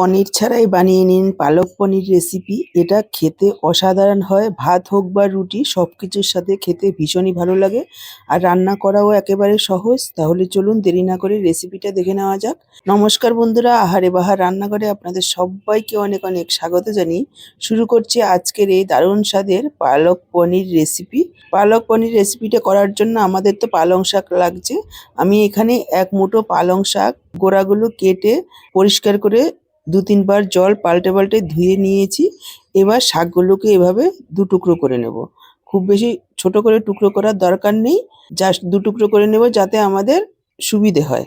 পনির ছাড়াই বানিয়ে নিন পালক পনির রেসিপি এটা খেতে অসাধারণ হয়, ভাত হোক বা রুটি সব কিছুর সাথে খেতে ভীষণই ভালো লাগে। আর রান্না করাও একেবারে সহজ, তাহলে চলুন দেরি না করে রেসিপিটা দেখে নেওয়া যাক। নমস্কার বন্ধুরা, আহারে বাহার রান্নাঘরে আপনাদের সবাইকে অনেক অনেক স্বাগত জানিয়ে শুরু করছি আজকের এই দারুণ স্বাদের পালক পনির রেসিপি পালক পনির রেসিপিটা করার জন্য আমাদের তো পালং শাক লাগছে। আমি এখানে এক মুঠো পালং শাক গোড়াগুলো কেটে পরিষ্কার করে দু তিনবার জল পাল্টে পাল্টে ধুয়ে নিয়েছি। এবার শাকগুলোকে এভাবে দু টুকরো করে নেব। খুব বেশি ছোট করে টুকরো করার দরকার নেই। জাস্ট দু টুকরো করে নেব যাতে আমাদের সুবিধে হয়।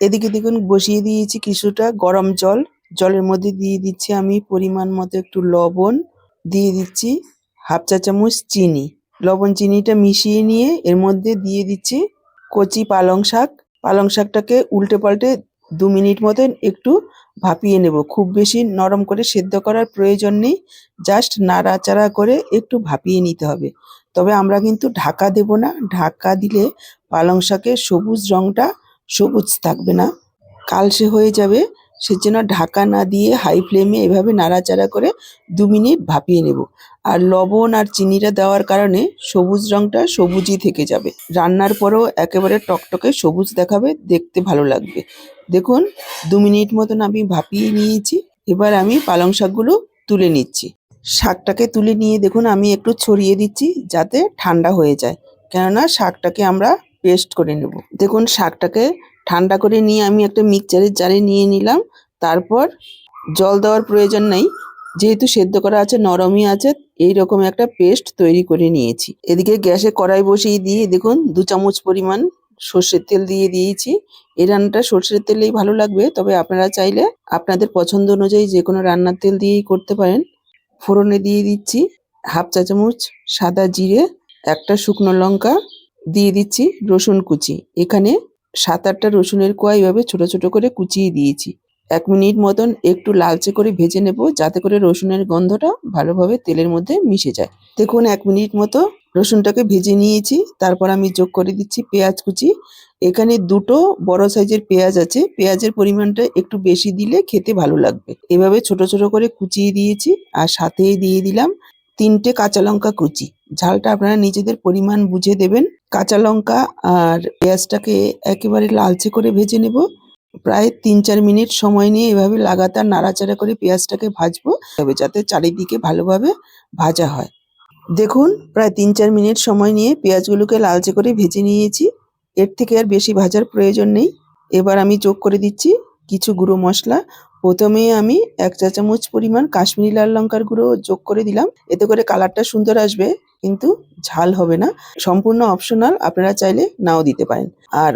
এদিকে দেখুন, বসিয়ে দিয়েছি কিছুটা গরম জল। জলের মধ্যে দিয়ে দিচ্ছি আমি পরিমাণ মতো একটু লবণ। দিয়ে দিচ্ছি হাফ চা চামচ চিনি। লবণ চিনিটা মিশিয়ে নিয়ে এর মধ্যে দিয়ে দিচ্ছি কচি পালং শাক। পালং শাকটাকে উল্টে পাল্টে দু মিনিট মতন একটু ভাপিয়ে নেব। খুব বেশি নরম করে সেদ্ধ করার প্রয়োজন নেই। জাস্ট নাড়াচাড়া করে একটু ভাপিয়ে নিতে হবে। তবে আমরা কিন্তু ঢাকা দেব না। ঢাকা দিলে পালং শাকের সবুজ রঙটা সবুজ থাকবে না। কালসে হয়ে যাবে সেজন্য ঢাকা না দিয়ে হাই ফ্লেমে এভাবে নাড়াচাড়া করে দু মিনিট ভাপিয়ে নেব। আর লবণ আর চিনিটা দেওয়ার কারণে সবুজ রংটা সবুজই থেকে যাবে। রান্নার পরেও একেবারে টকটকে সবুজ দেখাবে, দেখতে ভালো লাগবে। দেখুন, দু মিনিট মতন আমি ভাপিয়ে নিয়েছি। এবার আমি পালং শাকগুলো তুলে নিচ্ছি। শাকটাকে তুলে নিয়ে দেখুন, আমি একটু ছড়িয়ে দিচ্ছি যাতে ঠান্ডা হয়ে যায়। কেননা শাকটাকে আমরা পেস্ট করে নেব। দেখুন, শাকটাকে ঠান্ডা করে নিয়ে আমি একটা মিক্সচারের জারে নিয়ে নিলাম। তারপর জল দেওয়ার প্রয়োজন নেই। যেহেতু সেদ্ধ করা আছে, নরমই আছে এই রকম একটা পেস্ট তৈরি করে নিয়েছি। এদিকে গ্যাসে কড়াই বসিয়ে দিয়ে দেখুন, দু চামচ পরিমাণ সর্ষের তেল দিয়ে দিয়েছি। এই রান্নাটা সর্ষের তেলেই ভালো লাগবে, তবে আপনারা চাইলে আপনাদের পছন্দ অনুযায়ী যে কোনো রান্নার তেল দিয়েই করতে পারেন। ফোড়নে দিয়ে দিচ্ছি হাফ চা চামচ সাদা জিরে, একটা শুকনো লঙ্কা, দিয়ে দিচ্ছি রসুন কুচি। এখানে সাত আটটা রসুনের কোয়া এইভাবে ছোট ছোট করে কুচিয়ে দিয়েছি। এক মিনিট মতন একটু লালচে করে ভেজে নেব, যাতে করে রসুনের গন্ধটা ভালোভাবে তেলের মধ্যে মিশে যায়। দেখুন, এক মিনিট মতো রসুনটাকে ভেজে নিয়েছি। তারপর আমি যোগ করে দিচ্ছি পেঁয়াজ কুচি। এখানে দুটো বড় সাইজের পেঁয়াজ আছে। পেঁয়াজের পরিমাণটা একটু বেশি দিলে খেতে ভালো লাগবে। এভাবে ছোট ছোট করে কুচিয়ে দিয়েছি আর সাথেই দিয়ে দিলাম। তিনটে কাঁচা লঙ্কা কুচি। ঝালটা আপনারা নিজেদের পরিমাণ বুঝে দেবেন। কাঁচা লঙ্কা আর পেঁয়াজটাকে একেবারে লালচে করে ভেজে নেব। প্রায় তিন চার মিনিট সময় নিয়ে এভাবে লাগাতার নাড়াচাড়া করে পেঁয়াজটাকে ভাজবো, তবে যাতে চারিদিকে ভালোভাবে ভাজা হয়। দেখুন, প্রায় তিন চার মিনিট সময় নিয়ে পেঁয়াজগুলোকে লালচে করে ভেজে নিয়েছি। এর থেকে আর বেশি ভাজার প্রয়োজন নেই। এবার আমি যোগ করে দিচ্ছি কিছু গুঁড়ো মশলা প্রথমে আমি এক চা চামচ পরিমাণ কাশ্মীরি লাল লঙ্কার গুঁড়ো যোগ করে দিলাম। এতে করে কালারটা সুন্দর আসবে, কিন্তু ঝাল হবে না। সম্পূর্ণ অপশনাল আপনারা চাইলে নাও দিতে পারেন। আর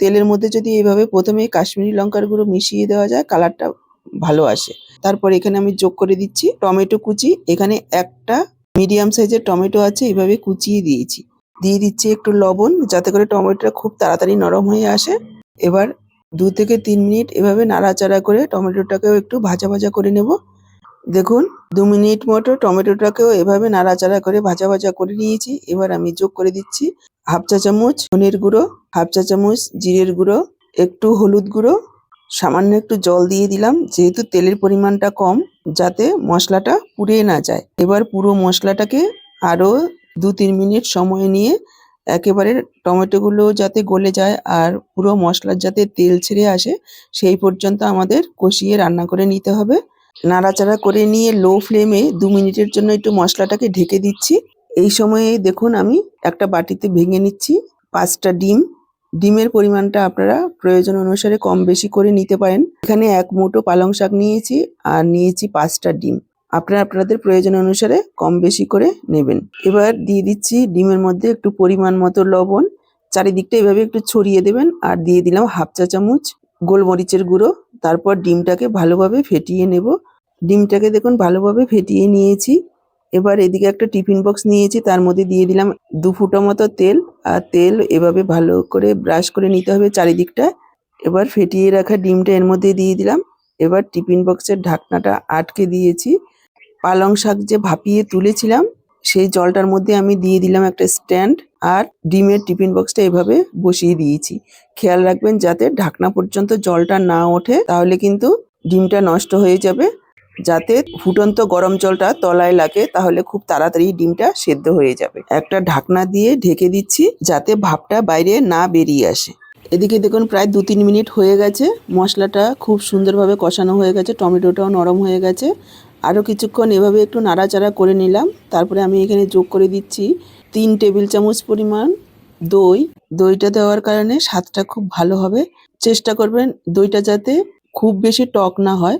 তেলের মধ্যে যদি এইভাবে প্রথমে কাশ্মীরি লঙ্কার গুঁড়ো মিশিয়ে দেওয়া যায়, কালারটা ভালো আসে। তারপর এখানে আমি যোগ করে দিচ্ছি টমেটো কুচি। এখানে একটা মিডিয়াম সাইজের টমেটো আছে, এভাবে কুচিয়ে দিয়েছি। দিয়ে দিচ্ছি একটু লবণ, যাতে করে টমেটোটা খুব তাড়াতাড়ি নরম হয়ে আসে। এবার দু থেকে তিন মিনিট এভাবে নাড়াচাড়া করে টমেটোটাকেও একটু ভাজা ভাজা করে নেব। দেখুন, দু মিনিট মতো টমেটোটাকেও এভাবে নাড়াচাড়া করে ভাজা ভাজা করে নিয়েছি। এবার আমি যোগ করে দিচ্ছি হাফ চা চামচ ধনের গুঁড়ো, হাফ চা চামচ জিরের গুঁড়ো, একটু হলুদ গুঁড়ো, সামান্য একটু জল দিয়ে দিলাম যেহেতু তেলের পরিমাণটা কম যাতে মশলাটা পুড়ে না যায়। এবার পুরো মশলাটাকে আরও দু তিন মিনিট সময় নিয়ে একেবারে টমেটোগুলো যাতে গলে যায় আর পুরো মশলার যাতে তেল ছেড়ে আসে, সেই পর্যন্ত আমাদের কষিয়ে রান্না করে নিতে হবে। নাড়াচাড়া করে নিয়ে লো ফ্লেমে দু মিনিটের জন্য একটু মশলাটাকে ঢেকে দিচ্ছি। এই সময়ে দেখুন আমি একটা বাটিতে ভেঙে নিচ্ছি পাঁচটা ডিম। ডিমের পরিমাণটা আপনারা প্রয়োজন অনুসারে কম বেশি করে নিতে পারেন। এখানে এক মুঠো পালং শাক নিয়েছি আর নিয়েছি পাঁচটা ডিম। আপনারা আপনাদের প্রয়োজন অনুসারে কম বেশি করে নেবেন। এবার দিয়ে দিচ্ছি ডিমের মধ্যে একটু পরিমাণ মতো লবণ। চারিদিকটা এভাবে একটু ছড়িয়ে দেবেন আর দিয়ে দিলাম হাফ চা চামচ গোলমরিচের গুঁড়ো। তারপর ডিমটাকে ভালোভাবে ফেটিয়ে নেব। ডিমটাকে দেখুন ভালোভাবে ফেটিয়ে নিয়েছি। এবার এদিকে একটা টিফিন বক্স নিয়েছি, তার মধ্যে দিয়ে দিলাম দু ফুটো মতো তেল। আর তেল এভাবে ভালো করে ব্রাশ করে নিতে হবে চারিদিকটা। এবার ফেটিয়ে রাখা ডিমটা এর মধ্যে দিয়ে দিলাম। এবার টিফিন বক্সের ঢাকনাটা আটকে দিয়েছি। পালং শাক যে ভাপিয়ে তুলেছিলাম, সেই জলটার মধ্যে আমি দিয়ে দিলাম একটা স্ট্যান্ড আর ডিমের টিফিন বক্সটা এভাবে বসিয়ে দিয়েছি। খেয়াল রাখবেন যাতে ঢাকনা পর্যন্ত জলটা না ওঠে, তাহলে কিন্তু ডিমটা নষ্ট হয়ে যাবে। যাতে ফুটন্ত গরম জলটা তলায় লাগে, তাহলে খুব তাড়াতাড়ি ডিমটা সেদ্ধ হয়ে যাবে। একটা ঢাকনা দিয়ে ঢেকে দিচ্ছি যাতে ভাপটা বাইরে না বেরিয়ে আসে। এদিকে দেখুন প্রায় দু তিন মিনিট হয়ে গেছে। মশলাটা খুব সুন্দরভাবে কষানো হয়ে গেছে, টমেটোটাও নরম হয়ে গেছে। আরও কিছুক্ষণ এভাবে একটু নাড়াচাড়া করে নিলাম। তারপরে আমি এখানে যোগ করে দিচ্ছি তিন টেবিল চামচ পরিমাণ দই। দইটা দেওয়ার কারণে স্বাদটা খুব ভালো হবে। চেষ্টা করবেন দইটা যাতে খুব বেশি টক না হয়।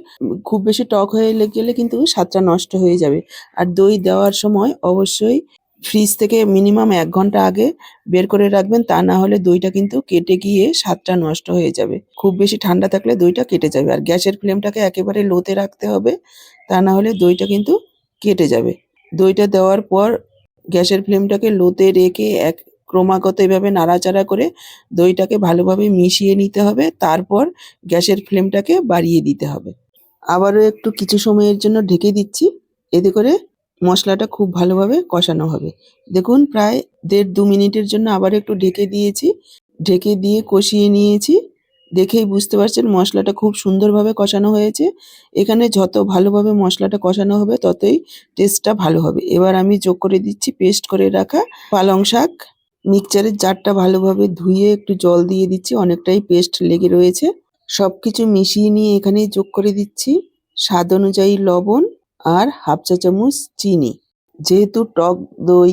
খুব বেশি টক হয়ে গেলে কিন্তু স্বাদটা নষ্ট হয়ে যাবে। আর দই দেওয়ার সময় অবশ্যই ফ্রিজ থেকে মিনিমাম এক ঘণ্টা আগে বের করে রাখবেন, তা না হলে দইটা কিন্তু কেটে গিয়ে স্বাদটা নষ্ট হয়ে যাবে। খুব বেশি ঠান্ডা থাকলে দইটা কেটে যাবে। আর গ্যাসের ফ্লেমটাকে একেবারে লোতে রাখতে হবে, তা না হলে দইটা কিন্তু কেটে যাবে। দইটা দেওয়ার পর গ্যাসের ফ্লেমটাকে লোতে রেখে এক ক্রমাগত এভাবে নাড়াচাড়া করে দইটাকে ভালোভাবে মিশিয়ে নিতে হবে। তারপর গ্যাসের ফ্লেমটাকে বাড়িয়ে দিতে হবে। আবারও একটু কিছু সময়ের জন্য ঢেকে দিচ্ছি। এতে করে মশলাটা খুব ভালোভাবে কষানো হবে। দেখুন, প্রায় দেড় দু মিনিটের জন্য আবার একটু ঢেকে দিয়েছি। ঢেকে দিয়ে কষিয়ে নিয়েছি। দেখেই বুঝতে পারছেন মশলাটা খুব সুন্দরভাবে কষানো হয়েছে। এখানে যত ভালোভাবে মশলাটা কষানো হবে, ততই টেস্টটা ভালো হবে। এবার আমি যোগ করে দিচ্ছি পেস্ট করে রাখা পালং শাক। মিক্সচারের জারটা ভালোভাবে ধুয়ে একটু জল দিয়ে দিচ্ছি, অনেকটাই পেস্ট লেগে রয়েছে। সবকিছু মিশিয়ে নিয়ে এখানে যোগ করে দিচ্ছি। স্বাদ অনুযায়ী লবণ আর হাফ চা চামচ চিনি। যেহেতু টক দই,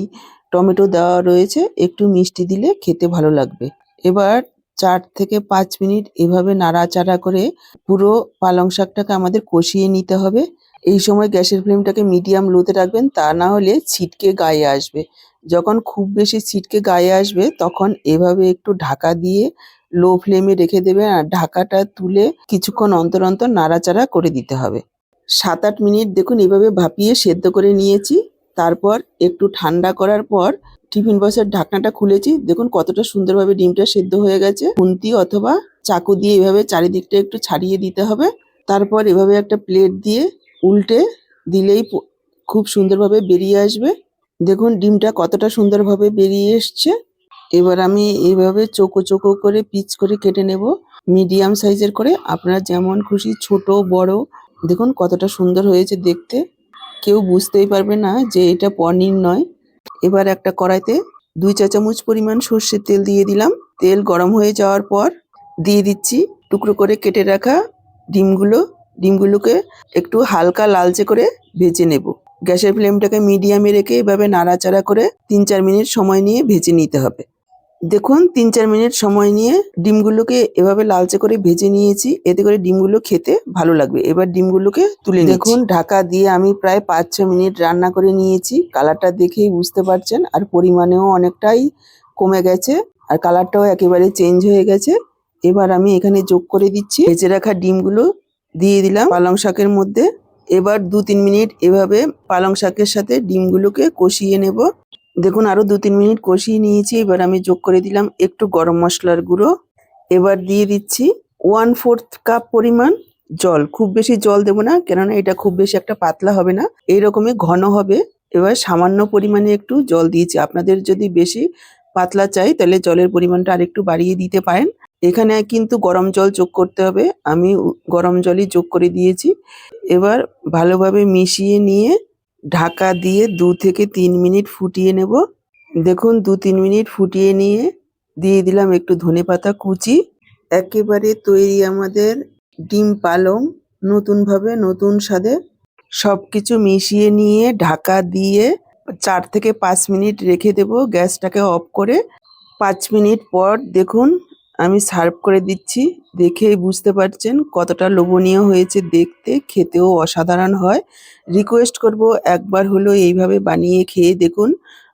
টমেটো দেওয়া রয়েছে, একটু মিষ্টি দিলে খেতে ভালো লাগবে। এবার চার থেকে পাঁচ মিনিট এভাবে নাড়াচাড়া করে পুরো পালং শাকটাকে আমাদের কষিয়ে নিতে হবে। এই সময় গ্যাসের ফ্লেমটাকে মিডিয়াম লোতে রাখবেন, তা না হলে ছিটকে গায়ে আসবে। যখন খুব বেশি ছিটকে গায়ে আসবে, তখন এভাবে একটু ঢাকা দিয়ে লো ফ্লেমে রেখে দেবেন, আর ঢাকাটা তুলে কিছুক্ষণ অন্তর অন্তর নাড়াচাড়া করে দিতে হবে। সাত আট মিনিট দেখুন, এভাবে ভাপিয়ে সেদ্ধ করে নিয়েছি। তারপর একটু ঠান্ডা করার পর টিফিন বক্সের ঢাকনাটা খুলেছি। দেখুন কতটা সুন্দরভাবে ডিমটা সেদ্ধ হয়ে গেছে। খুন্তি অথবা চাকু দিয়ে এভাবে চারিদিকটা একটু ছাড়িয়ে দিতে হবে। তারপর এভাবে একটা প্লেট দিয়ে উল্টে দিলেই খুব সুন্দরভাবে বেরিয়ে আসবে। দেখুন ডিমটা কতটা সুন্দরভাবে বেরিয়ে এসছে। এবার আমি এইভাবে চোকো চোকো করে পিচ করে কেটে নেব। মিডিয়াম সাইজের করে। আপনারা যেমন খুশি, ছোট, বড় দেখুন কতটা সুন্দর হয়েছে দেখতে। কেউ বুঝতেই পারবে না যে এটা পনির নয়। এবার একটা কড়াইতে দুই চা চামচ পরিমাণ সর্ষের তেল দিয়ে দিলাম। তেল গরম হয়ে যাওয়ার পর দিয়ে দিচ্ছি টুকরো করে কেটে রাখা ডিমগুলো। ডিমগুলোকে একটু হালকা লালচে করে ভেজে নেব। গ্যাসের ফ্লেমটাকে মিডিয়ামে রেখে এভাবে নাড়াচাড়া করে তিন চার মিনিট সময় নিয়ে ভেজে নিতে হবে। দেখুন তিন চার মিনিট সময় নিয়ে ডিমগুলোকে এভাবে লালচে করে ভেজে নিয়েছি। এতে করে ডিমগুলো খেতে ভালো লাগবে। এবার ডিমগুলোকে তুলে দেখুন, ঢাকা দিয়ে আমি প্রায় পাঁচ ছ মিনিট রান্না করে নিয়েছি। কালারটা দেখেই বুঝতে পারছেন, আর পরিমাণেও অনেকটাই কমে গেছে, আর কালারটাও একেবারে চেঞ্জ হয়ে গেছে। এবার আমি এখানে যোগ করে দিচ্ছি। ভেজে রাখা ডিমগুলো দিয়ে দিলাম পালং শাকের মধ্যে। এবার দু তিন মিনিট এভাবে পালং শাকের সাথে ডিমগুলোকে কষিয়ে নেব। দেখুন, আরও দু তিন মিনিট কষিয়ে নিয়েছি, এবার আমি যোগ করে দিলাম একটু গরম মশলার গুঁড়ো। এবার দিয়ে দিচ্ছি ওয়ান ফোর্থ কাপ পরিমাণ জল। খুব বেশি জল দেবো না, কেননা এটা খুব বেশি একটা পাতলা হবে না। এইরকমই ঘন হবে। এবার সামান্য পরিমাণে একটু জল দিয়েছি। আপনাদের যদি বেশি পাতলা চাই, তাহলে জলের পরিমাণটা আরেকটু বাড়িয়ে দিতে পারেন। এখানে কিন্তু গরম জল যোগ করতে হবে। আমি গরম জলই যোগ করে দিয়েছি। এবার ভালোভাবে মিশিয়ে নিয়ে ঢাকা দিয়ে দু থেকে তিন মিনিট ফুটিয়ে নেব। দেখুন, দু তিন মিনিট ফুটিয়ে নিয়ে দিয়ে দিলাম একটু ধনেপাতা কুচি। একেবারে তৈরি আমাদের ডিম পালং, নতুনভাবে নতুন স্বাদে সব কিছু মিশিয়ে নিয়ে ঢাকা দিয়ে চার থেকে পাঁচ মিনিট রেখে দেব। গ্যাসটাকে অফ করে পাঁচ মিনিট পর দেখুন আমি সার্ভ করে দিচ্ছি। দেখেই বুঝতে পারছেন কতটা লোভনীয় হয়েছে দেখতে। খেতেও অসাধারণ হয়। রিকোয়েস্ট করব একবার হলো এইভাবে বানিয়ে খেয়ে দেখুন।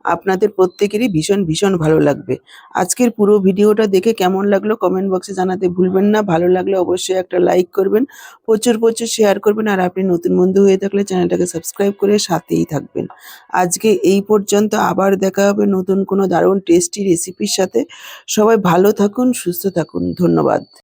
আপনাদের প্রত্যেকেরই ভীষণ ভীষণ ভালো লাগবে। আজকের পুরো ভিডিওটা দেখে কেমন লাগল কমেন্ট বক্সে জানাতে ভুলবেন না। ভালো লাগলে অবশ্যই একটা লাইক করবেন, প্রচুর প্রচুর শেয়ার করবেন, আর আপনি নতুন বন্ধু হয়ে থাকলে চ্যানেলটাকে সাবস্ক্রাইব করে সাথেই থাকবেন। আজকে এই পর্যন্ত আবার দেখা হবে নতুন কোনো দারুণ টেস্টি রেসিপির সাথে। সবাই ভালো থাকুন, সুস্থ থাকুন। ধন্যবাদ।